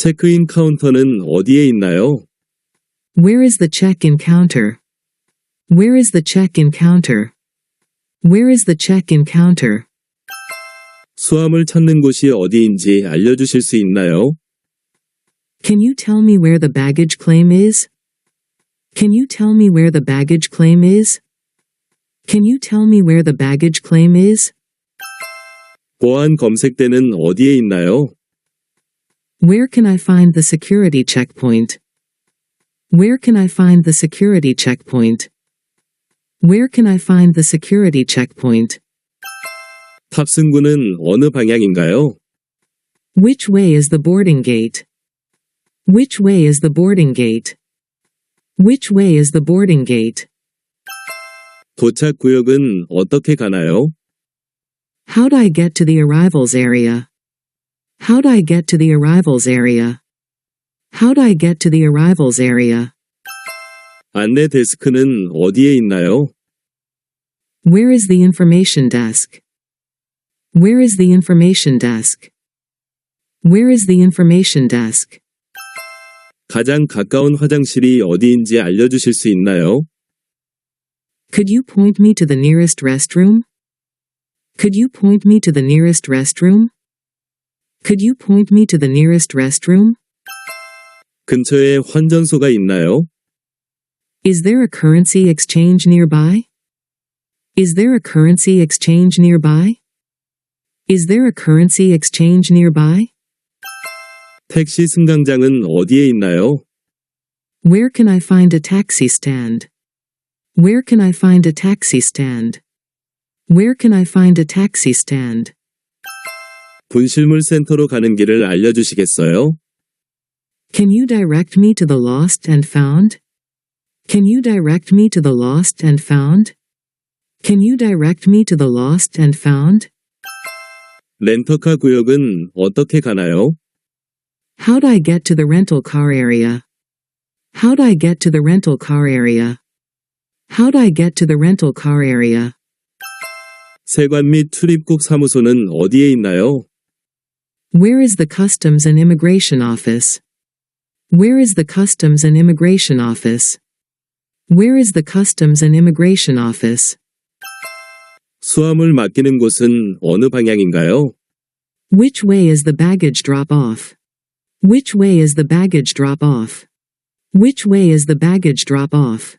체크인 카운터는 어디에 있나요? Where is the check-in counter? Where is the check-in counter? Where is the check-in counter? 수암을 찾는 곳이 어디인지 알려주실 수 있나요? Can you tell me where the baggage claim is? Can you tell me where the baggage claim is? Can you tell me where the baggage claim is? 보안 검색대는 어디에 있나요? Where can I find the security checkpoint? Where can I find the security checkpoint? Where can I find the security checkpoint? 탑승구는 어느 방향인가요? Which way is the boarding gate? Which way is the boarding gate? Which way is the boarding gate? 도착 구역은 어떻게 가나요? How do I get to the arrivals area? How do I get to the arrivals area? How do I get to the arrivals area? 안내 데스크는 어디에 있나요? Where is the information desk? Where is the information desk? Where is the information desk? 가장 가까운 화장실이 어디인지 알려주실 수 있나요? Could you point me to the nearest restroom? Could you point me to the nearest restroom? Could you point me to the nearest restroom? 근처에 환전소가 있나요? Is there a currency exchange nearby? Is there a currency exchange nearby? Is there a currency exchange nearby? 택시 승강장은 어디에 있나요? Where can I find a taxi stand? Where can I find a taxi stand? Where can I find a taxi stand? 분실물 센터로 가는 길을 알려주시겠어요? Can you direct me to the lost and found? Can you direct me to the lost and found? Can you direct me to the lost and found? 렌터카 구역은 어떻게 가나요? How do I get to the rental car area? How do I get to the rental car area? How do I get to the rental car area? 세관 및 출입국 사무소는 어디에 있나요? Where is the Customs and Immigration Office? Where is the Customs and Immigration Office? Where is the Customs and Immigration Office? 수암을 맡기는 곳은 어느 방향인가요? Which way is the baggage drop off? Which way is the baggage drop off? Which way is the baggage drop off?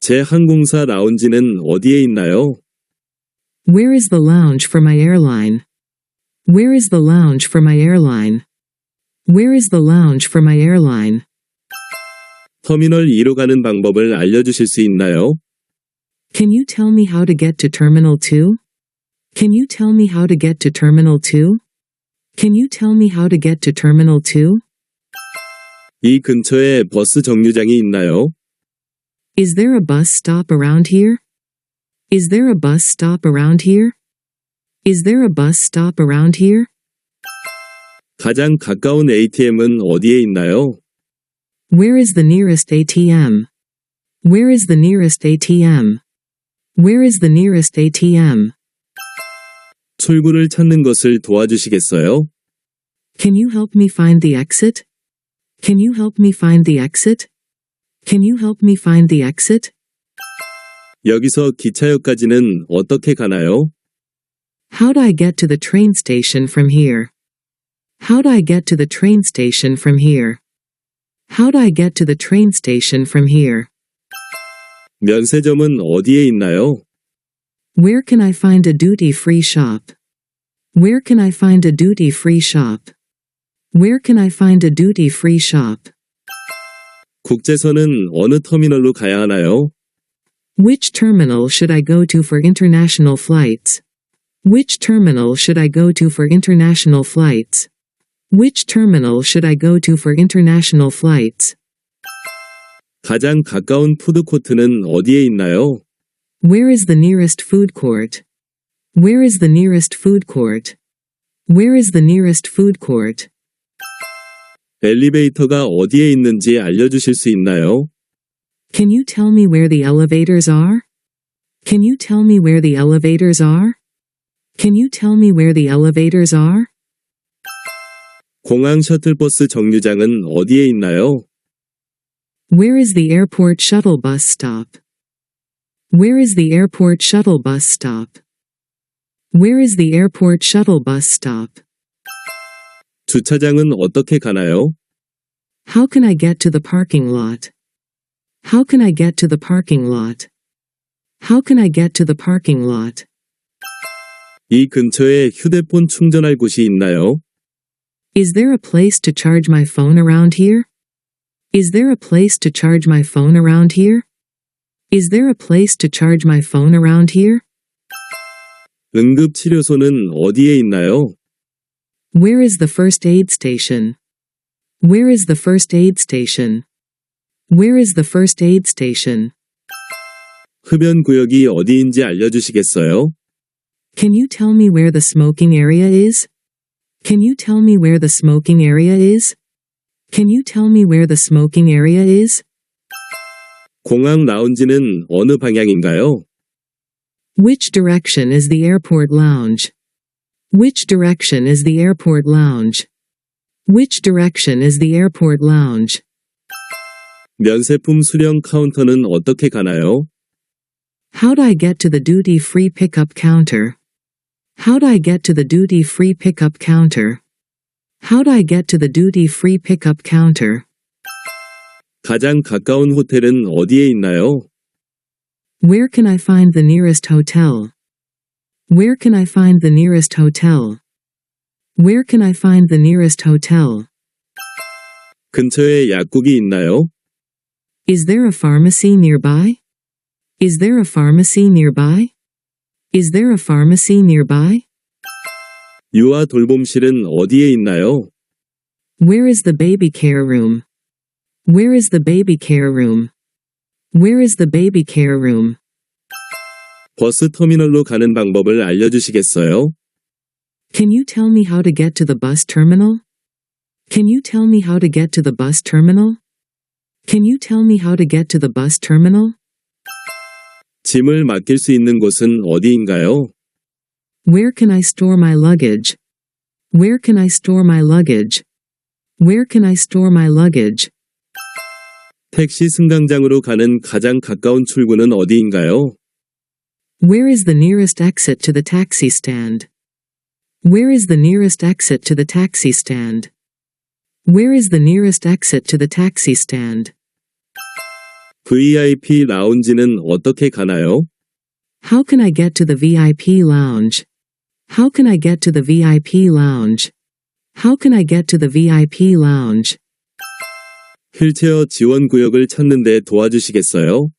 제 항공사 라운지는 어디에 있나요? Where is the lounge for my airline? Where is the lounge for my airline? Where is the lounge for my airline? 터미널 2로 가는 방법을 알려주실 수 있나요? Can you tell me how to get to Terminal 2? Can you tell me how to get to Terminal 2? Can you tell me how to get to Terminal 2? 이 근처에 버스 정류장이 있나요? Is there a bus stop around here? Is there a bus stop around here? Is there a bus stop around here? 가장 가까운 ATM은 어디에 있나요? Where is the nearest ATM? Where is the nearest ATM? Where is the nearest ATM? 출구를 찾는 것을 도와주시겠어요? Can you help me find the exit? Can you help me find the exit? Can you help me find the exit? 여기서 기차역까지는 어떻게 가나요? How do I get to the train station from here? How do I get to the train station from here? How do I get to the train station from here? 면세점은 어디에 있나요? Where can I find a duty free shop? Where can I find a duty free shop? Where can I find a duty free shop? 국제선은 어느 터미널로 가야 하나요? Which terminal should I go to for international flights? Which terminal should I go to for international flights? Which terminal should I go to for international flights? 가장 가까운 푸드코트는 어디에 있나요? Where is the nearest food court? Where is the nearest food court? Where is the nearest food court? 엘리베이터가 어디에 있는지 알려주실 수 있나요? Can you tell me where the elevators are? Can you tell me where the elevators are? Can you tell me where the elevators are? 공항 셔틀버스 정류장은 어디에 있나요? Where is the airport shuttle bus stop? Where is the airport shuttle bus stop? Where is the airport shuttle bus stop? 주차장은 어떻게 가나요? How can I get to the parking lot? How can I get to the parking lot? How can I get to the parking lot? 이 근처에 휴대폰 충전할 곳이 있나요? Is there a place to charge my phone around here? Is there a place to charge my phone around here? Is there a place to charge my phone around here? 응급치료소는 어디에 있나요? Where is the first aid station? Where is the first aid station? Where is the first aid station? 흡연 구역이 어디인지 알려주시겠어요? Can you tell me where the smoking area is? Can you tell me where the smoking area is? Can you tell me where the smoking area is? 공항 라운지는 어느 방향인가요? Which direction is the airport lounge? Which direction is the airport lounge? Which direction is the airport lounge? 면세품 수령 카운터는 어떻게 가나요? How'd I get to the duty free pickup counter? How'd I get to the duty free pickup counter? How'd I get to the duty free pickup counter? 가장 가까운 호텔은 어디에 있나요? Where can I find the nearest hotel? Where can I find the nearest hotel? Where can I find the nearest hotel? 근처에 약국이 있나요? Is there a pharmacy nearby? Is there a pharmacy nearby? Is there a pharmacy nearby? 유아 돌봄실은 어디에 있나요? Where is the baby care room? Where is the baby care room? Where is the baby care room? 버스 터미널로 가는 방법을 알려주시겠어요? Can you tell me how to get to the bus terminal? Can you tell me how to get to the bus terminal? Can you tell me how to get to the bus terminal? 짐을 맡길 수 있는 곳은 어디인가요? Where can I store my luggage? Where can I store my luggage? Where can I store my luggage? 택시 승강장으로 가는 가장 가까운 출구는 어디인가요? Where is the nearest exit to the taxi stand? Where is the nearest exit to the taxi stand? Where is the nearest exit to the taxi stand? VIP 라운지는 어떻게 가나요? How can I get to the VIP lounge? How can I get to the VIP lounge? How can I get to the VIP lounge? 휠체어 지원 구역을 찾는데 도와주시겠어요?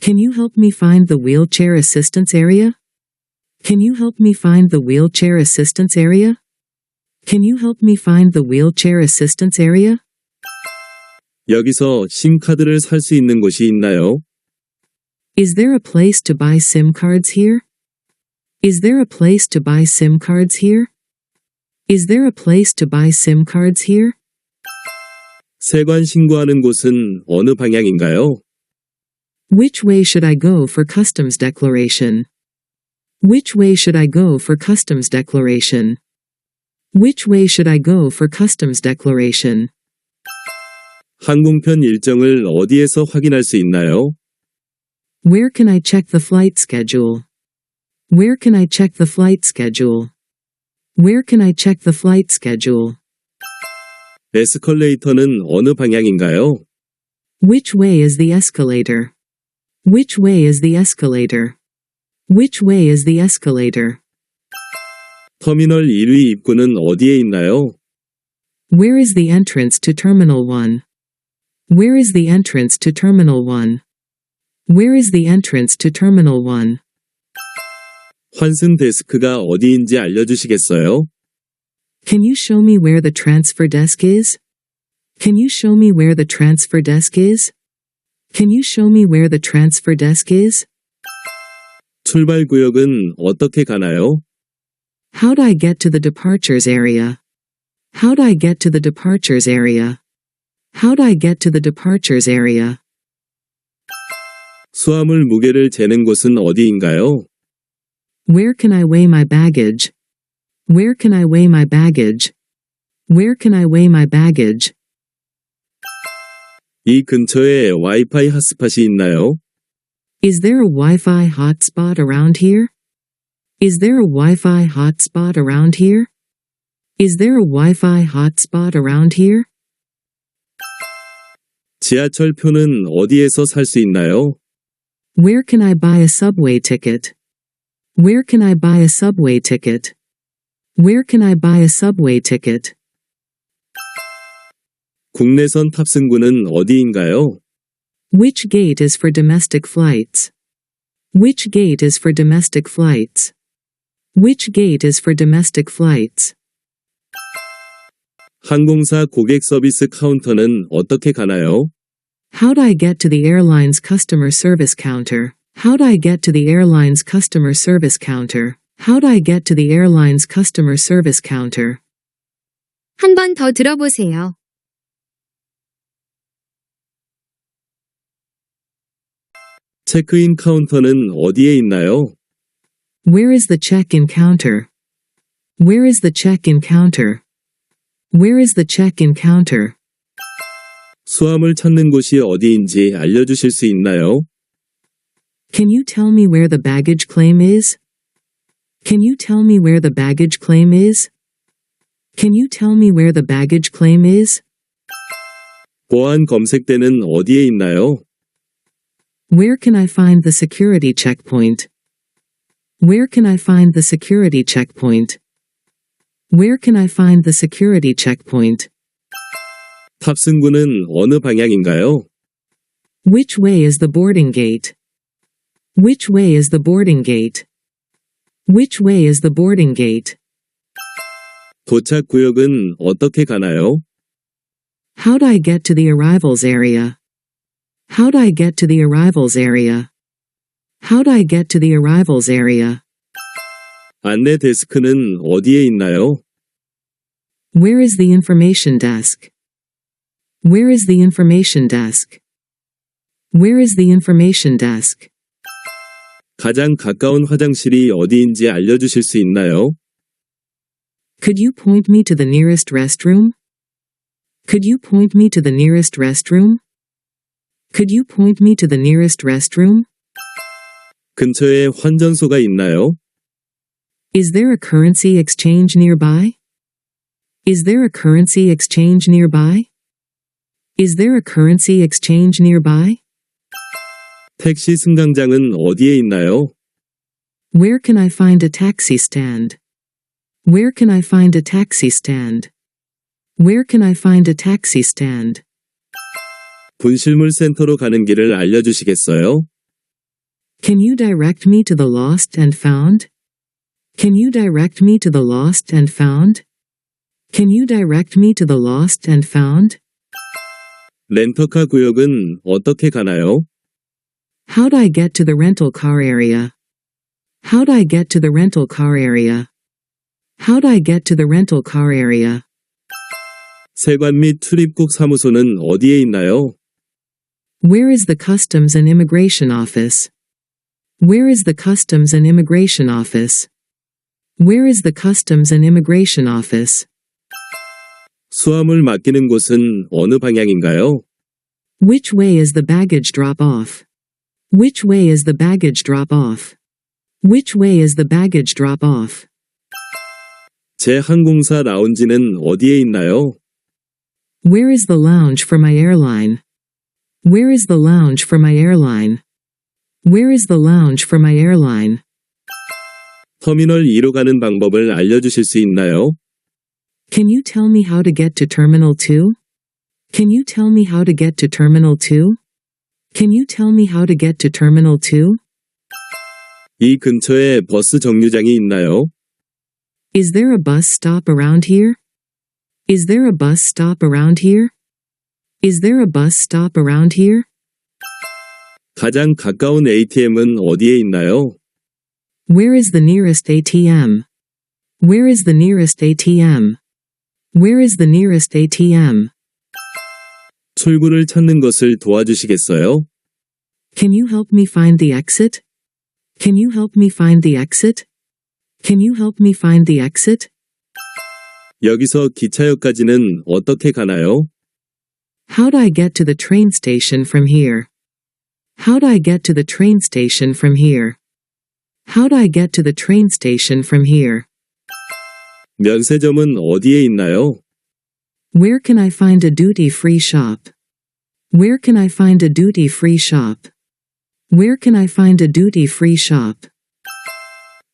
Can you help me find the wheelchair assistance area? Can you help me find the wheelchair assistance area? Can you help me find the wheelchair assistance area? 여기서 심카드를 살 수 있는 곳이 있나요? Is there a place to buy SIM cards here? Is there a place to buy SIM cards here? Is there a place to buy SIM cards here? 세관 신고하는 곳은 어느 방향인가요? Which way should I go for customs declaration? Which way should I go for customs declaration? Which way should I go for customs declaration? 항공편 일정을 어디에서 확인할 수 있나요? Where can I check the flight schedule? Where can I check the flight schedule? Where can I check the flight schedule? 에스컬레이터는 어느 방향인가요? Which way is the escalator? Which way is the escalator? Which way is the escalator? 터미널 1위 입구는 어디에 있나요? Where is the entrance to Terminal 1? Where is the entrance to Terminal 1? Where is the entrance to Terminal 1? 환승 데스크가 어디인지 알려주시겠어요? Can you show me where the transfer desk is? Can you show me where the transfer desk is? Can you show me where the transfer desk is? 출발 구역은 어떻게 가나요? How'd I get to the departures area? How'd I get to the departures area? How'd I get to the departures area? 수화물 무게를 재는 곳은 어디인가요? Where can I weigh my baggage? Where can I weigh my baggage? Where can I weigh my baggage? 이 근처에 와이파이 핫스팟이 있나요? Is there a Wi-Fi hotspot around here? Is there a Wi-Fi hotspot around here? Is there a Wi-Fi hotspot around here? 지하철 표는 어디에서 살 수 있나요? Where can I buy a subway ticket? Where can I buy a subway ticket? Where can I buy a subway ticket? 국내선 탑승구는 어디인가요? Which gate is for domestic flights? Which gate is for domestic flights? Which gate is for domestic flights? 항공사 고객 서비스 카운터는 어떻게 가나요? How'd I get to the airline's customer service counter? How'd I get to the airline's customer service counter? How'd I get to the airline's customer service counter? 한 번 더 들어보세요. 체크인 카운터는 어디에 있나요? Where is the check-in counter? Where is the check-in counter? Where is the check-in counter? 수화물 찾는 곳이 어디인지 알려주실 수 있나요? Can you tell me where the baggage claim is? Can you tell me where the baggage claim is? Can you tell me where the baggage claim is? 보안 검색대는 어디에 있나요? Where can I find the security checkpoint? Where can I find the security checkpoint? Where can I find the security checkpoint? 탑승구는 어느 방향인가요? Which way is the boarding gate? Which way is the boarding gate? Which way is the boarding gate? 도착 구역은 어떻게 가나요? How'd I get to the arrivals area? How'd I get to the arrivals area? How'd I get to the arrivals area? 안내 데스크는 어디에 있나요? Where is the information desk? Where is the information desk? Where is the information desk? 가장 가까운 화장실이 어디인지 알려주실 수 있나요? Could you point me to the nearest restroom? Could you point me to the nearest restroom? Could you point me to the nearest restroom? 근처에 환전소가 있나요? Is there a currency exchange nearby? Is there a currency exchange nearby? Is there a currency exchange nearby? 택시 승강장은 어디에 있나요? Where can I find a taxi stand? Where can I find a taxi stand? Where can I find a taxi stand? 분실물 센터로 가는 길을 알려주시겠어요? Can you direct me to the lost and found? Can you direct me to the lost and found? Can you direct me to the lost and found? 렌터카 구역은 어떻게 가나요? How'd I get to the rental car area? How'd I get to the rental car area? How'd I get to the rental car area? 세관 및 출입국 사무소는 어디에 있나요? Where is the Customs and Immigration Office? Where is the Customs and Immigration Office? Where is the Customs and Immigration Office? 수화물 맡기는 곳은 어느 방향인가요? Which way is the baggage drop off? Which way is the baggage drop off? Which way is the baggage drop off? 제 항공사 라운지는 어디에 있나요? Where is the lounge for my airline? Where is the lounge for my airline? Where is the lounge for my airline? 터미널 2로 가는 방법을 알려주실 수 있나요? Can you tell me how to get to Terminal 2? Can you tell me how to get to Terminal 2? Can you tell me how to get to Terminal 2? 이 근처에 버스 정류장이 있나요? Is there a bus stop around here? Is there a bus stop around here? Is there a bus stop around here? 가장 가까운 ATM은 어디에 있나요? Where is the nearest ATM? Where is the nearest ATM? Where is the nearest ATM? 출구를 찾는 것을 도와주시겠어요? Can you help me find the exit? Can you help me find the exit? Can you help me find the exit? 여기서 기차역까지는 어떻게 가나요? How do I get to the train station from here? How do I get to the train station from here? How do I get to the train station from here? 면세점은 어디에 있나요? Where can I find a duty free shop? Where can I find a duty free shop? Where can I find a duty free shop?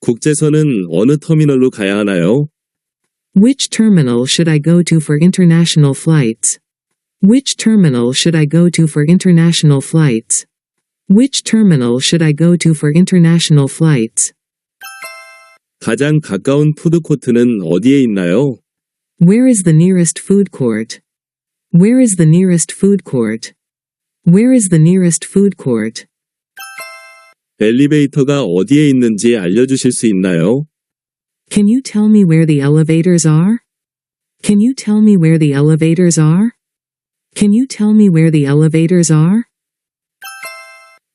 국제선은 어느 터미널로 가야 하나요? Which terminal should I go to for international flights? Which terminal should I go to for international flights? Which terminal should I go to for international flights? 가장 가까운 푸드코트는 어디에 있나요? Where is the nearest food court? Where is the nearest food court? Where is the nearest food court? 엘리베이터가 어디에 있는지 알려주실 수 있나요? Can you tell me where the elevators are? Can you tell me where the elevators are? Can you tell me where the elevators are?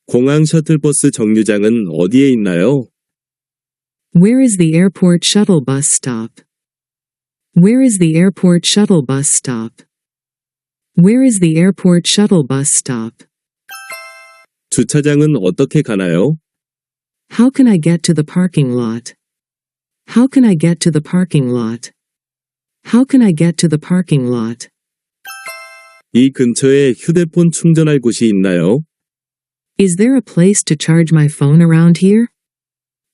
공항 셔틀버스 정류장은 어디에 있나요? Where is the airport shuttle bus stop? Where is the airport shuttle bus stop? Where is the airport shuttle bus stop? 주차장은 어떻게 가나요? How can I get to the parking lot? How can I get to the parking lot? How can I get to the parking lot? 이 근처에 휴대폰 충전할 곳이 있나요? Is there a place to charge my phone around here?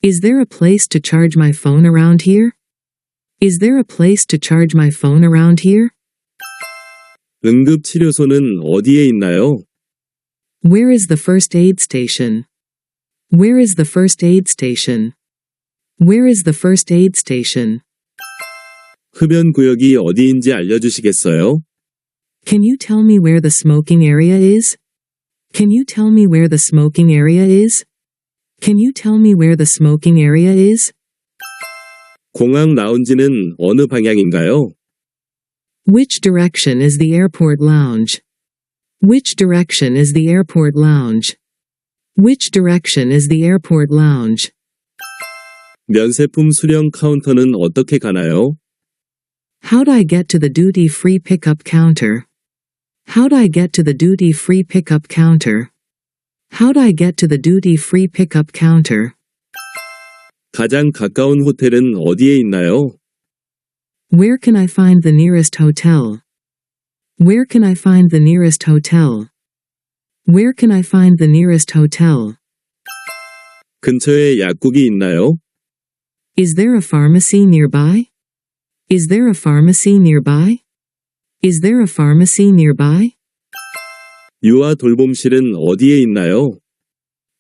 Is there a place to charge my phone around here? Is there a place to charge my phone around here? 응급치료소는 어디에 있나요? Where is the first aid station? Where is the first aid station? Where is the first aid station? 흡연 구역이 어디인지 알려주시겠어요? Can you tell me where the smoking area is? Can you tell me where the smoking area is? Can you tell me where the smoking area is? 공항 라운지는 어느 방향인가요? Which direction is the airport lounge? Which direction is the airport lounge? Which direction is the airport lounge? 면세품 수령 카운터는 어떻게 가나요? How do I get to the duty free pickup counter? How do I get to the duty free pickup counter? How do I get to the duty free pickup counter? 가장 가까운 호텔은 어디에 있나요? Where can I find the nearest hotel? Where can I find the nearest hotel? Where can I find the nearest hotel? 근처에 약국이 있나요? Is there a pharmacy nearby? Is there a pharmacy nearby? Is there a pharmacy nearby? 유아 돌봄실은 어디에 있나요?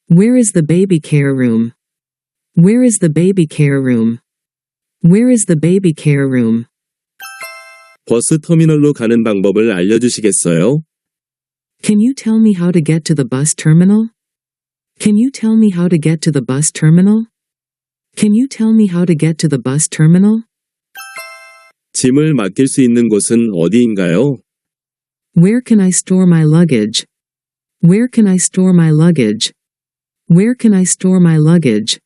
Where is the baby care room? Where is the baby care room? Where is the baby care room? 버스 터미널로 가는 방법을 알려주시겠어요? Can you tell me how to get to the bus terminal? Can you tell me how to get to the bus terminal? Can you tell me how to get to the bus terminal? 짐을 맡길 수 있는 곳은 어디인가요? Where can I store my luggage? Where can I store my luggage? Where can I store my luggage?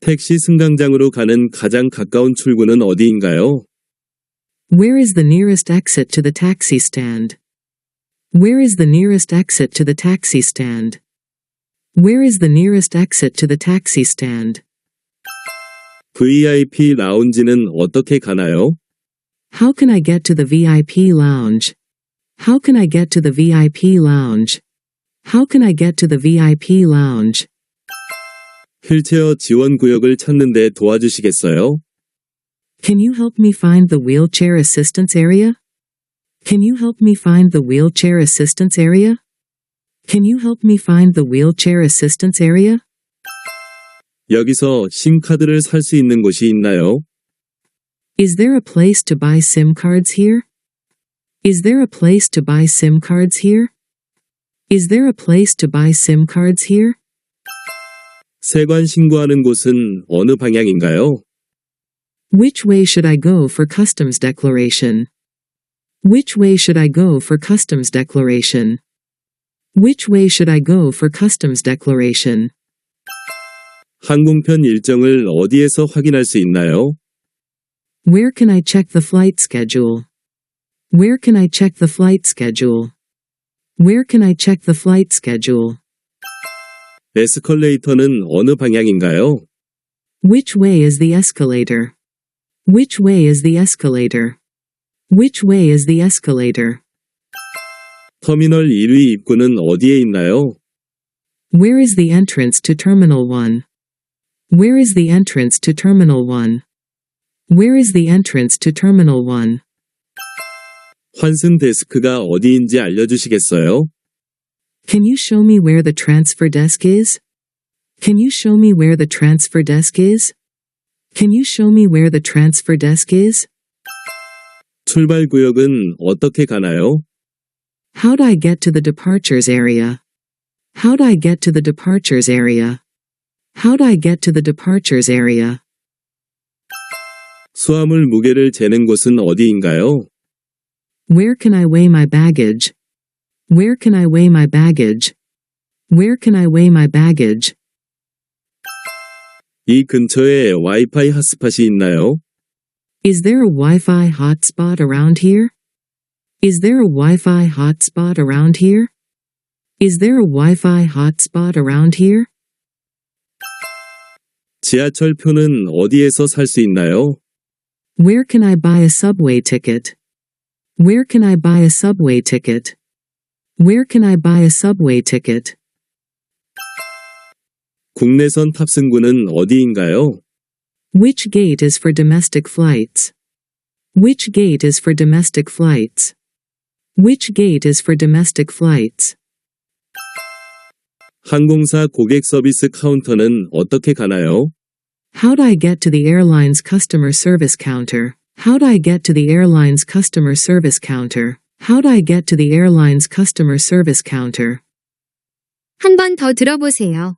택시 승강장으로 가는 가장 가까운 출구는 어디인가요? Where is the nearest exit to the taxi stand? Where is the nearest exit to the taxi stand? Where is the nearest exit to the taxi stand? VIP 라운지는 어떻게 가나요? How can I get to the VIP lounge? How can I get to the VIP lounge? How can I get to the VIP lounge? 휠체어 지원 구역을 찾는데 도와주시겠어요? Can you help me find the wheelchair assistance area? Can you help me find the wheelchair assistance area? Can you help me find the wheelchair assistance area? 여기서 심카드를 살 수 있는 곳이 있나요? Is there a place to buy SIM cards here? Is there a place to buy SIM cards here? Is there a place to buy SIM cards here? 세관 신고하는 곳은 어느 방향인가요? Which way should I go for customs declaration? Which way should I go for customs declaration? Which way should I go for customs declaration? 항공편 일정을 어디에서 확인할 수 있나요? Where can I check the flight schedule? Where can I check the flight schedule? Where can I check the flight schedule? 에스컬레이터는 어느 방향인가요? Which way is the escalator? Which way is the escalator? Which way is the escalator? 터미널 1위 입구는 어디에 있나요? Where is the entrance to Terminal 1? Where is the entrance to Terminal 1? Where is the entrance to Terminal 1? 환승 데스크가 어디인지 알려주시겠어요? Can you show me where the transfer desk is? Can you show me where the transfer desk is? Can you show me where the transfer desk is? 출발 구역은 어떻게 가나요? How do I get to the departures area? How do I get to the departures area? How do I get to the departures area? 수화물 무게를 재는 곳은 어디인가요? Where can I weigh my baggage? Where can I weigh my baggage? Where can I weigh my baggage? 이 근처에 와이파이 핫스팟이 있나요? Is there a Wi-Fi hotspot around here? Is there a Wi-Fi hotspot around here? Is there a Wi-Fi hotspot around here? 지하철 표는 어디에서 살 수 있나요? Where can I buy a subway ticket? Where can I buy a subway ticket? Where can I buy a subway ticket? 국내선 탑승구는 어디인가요? Which gate is for domestic flights? Which gate is for domestic flights? Which gate is for domestic flights? 항공사 고객 서비스 카운터는 어떻게 가나요? How do I get to the airline's customer service counter? How do I get to the airline's customer service counter? How do I get to the airline's customer service counter? 한 번 더 들어보세요.